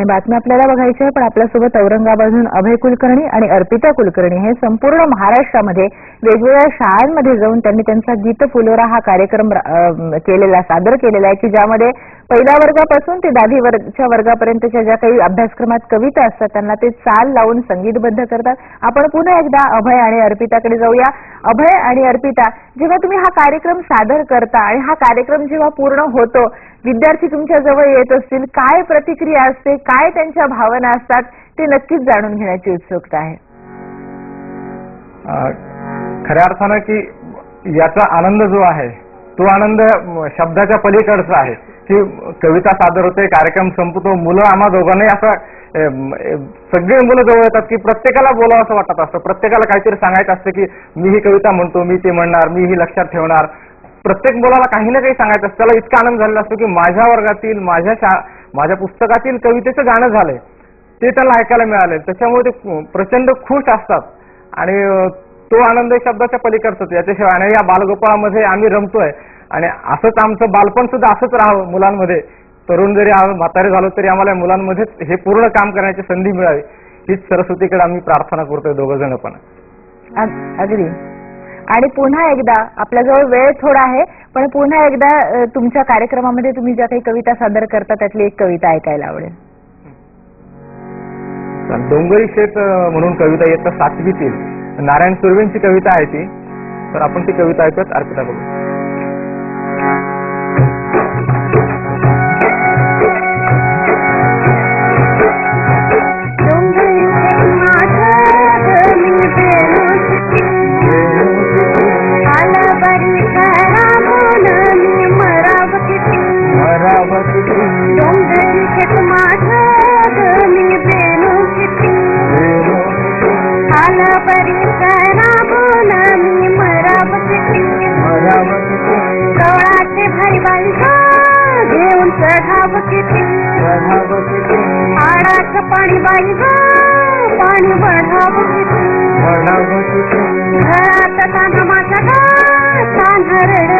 आणि बातमी आपल्याला बघायची आहे पण आपल्यासोबत औरंगाबादहून अभय कुलकर्णी आणि अर्पिता कुलकर्णी हे संपूर्ण महाराष्ट्रामध्ये वेगवेगळ्या शाळांमध्ये जाऊन त्यांनी त्यांचा गीत फुलोरा हा कार्यक्रम केलेला सादर केलेला आहे की ज्यामध्ये पहिल्या वर्गापासून ते दहावी वर्गच्या वर्गापर्यंतच्या ज्या काही अभ्यासक्रमात कविता असतात त्यांना ते चाल लावून संगीतबद्ध करतात. आपण पुन्हा एकदा अभय आणि अर्पिताकडे जाऊया. अभय आणि अर्पिता जेव्हा तुम्ही हा कार्यक्रम सादर करता आणि हा कार्यक्रम जेव्हा पूर्ण होतो विद्यार्थी तुमच्या जवळ येत असतील काय प्रतिक्रिया असते काय त्यांच्या भावना असतात ते नक्कीच जाणून घेण्याची उत्सुकता आहे. खऱ्या अर्थानं की याचा आनंद जो आहे तो आनंद शब्दाच्या पलीकडचा आहे. की कविता सादर होते कार्यक्रम संपतो मुलं आम्हा दोघांनाही असं सगळे मुलं जवळ येतात की प्रत्येकाला बोलावं असं वाटत असतं. प्रत्येकाला काहीतरी सांगायचं असतं की मी ही कविता म्हणतो मी ती म्हणणार मी ही लक्षात ठेवणार. प्रत्येक मुलाला काही ना काही सांगायचं असतं. त्याला इतका आनंद झालेला असतो की माझ्या वर्गातील माझ्या शा माझ्या पुस्तकातील कवितेचं गाणं झालंय. ते त्यांना ऐकायला मिळालं त्याच्यामुळे ते प्रचंड खुश असतात. आणि तो आनंद शब्दाच्या पलीकडचाच याच्याशिवाय आणि या बालगोपाळामध्ये आम्ही रमतोय. आणि असंच आमचं बालपण सुद्धा असंच राहावं मुलांमध्ये. तरुण जरी आम्ही म्हातारे झालो तरी आम्हाला मुलांमध्येच हे पूर्ण काम करण्याची संधी मिळावी. हीच सरस्वतीकडे आम्ही प्रार्थना करतोय दोघं जण पण. अग- अगदी. आणि पुन्हा एकदा आपल्याजवळ वेळ थोडा आहे पण पुन्हा एकदा तुमच्या कार्यक्रमामध्ये तुम्ही ज्या काही कविता सादर करता त्यातली एक कविता ऐकायला आवडेल. डोंगरी शेत म्हणून कविता येतं सातवीतील नारायण सुर्वेंची कविता आहे ती. तर आपण ती कविता ऐकत अर्पिता बघू. घेऊन चढाव किती हाडाच पाणी बाई ग पाणी बढाव किती घरात तांधा माझा ग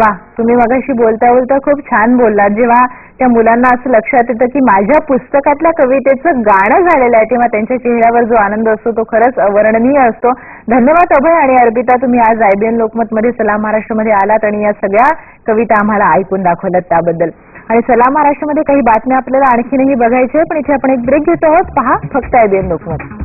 वा तुम्ही मगाशी बोलता बोलता खूप छान बोललात. जेव्हा त्या मुलांना असं लक्षात येतं की माझ्या पुस्तकातल्या कवितेचं गाणं झालेलं आहे तेव्हा त्यांच्या चेहऱ्यावर जो आनंद असतो तो खरंच अवर्णनीय असतो. धन्यवाद अभय आणि अर्पिता तुम्ही आज आयबीएन लोकमत मध्ये सलाम महाराष्ट्रामध्ये आलात आणि या सगळ्या कविता आम्हाला ऐकून दाखवल्यात त्याबद्दल. आणि सलाम महाराष्ट्रामध्ये काही बातम्या आपल्याला आणखीनही बघायच्या पण इथे आपण एक ब्रेक घेतो आहोत. पहा फक्त आयबीएन लोकमत.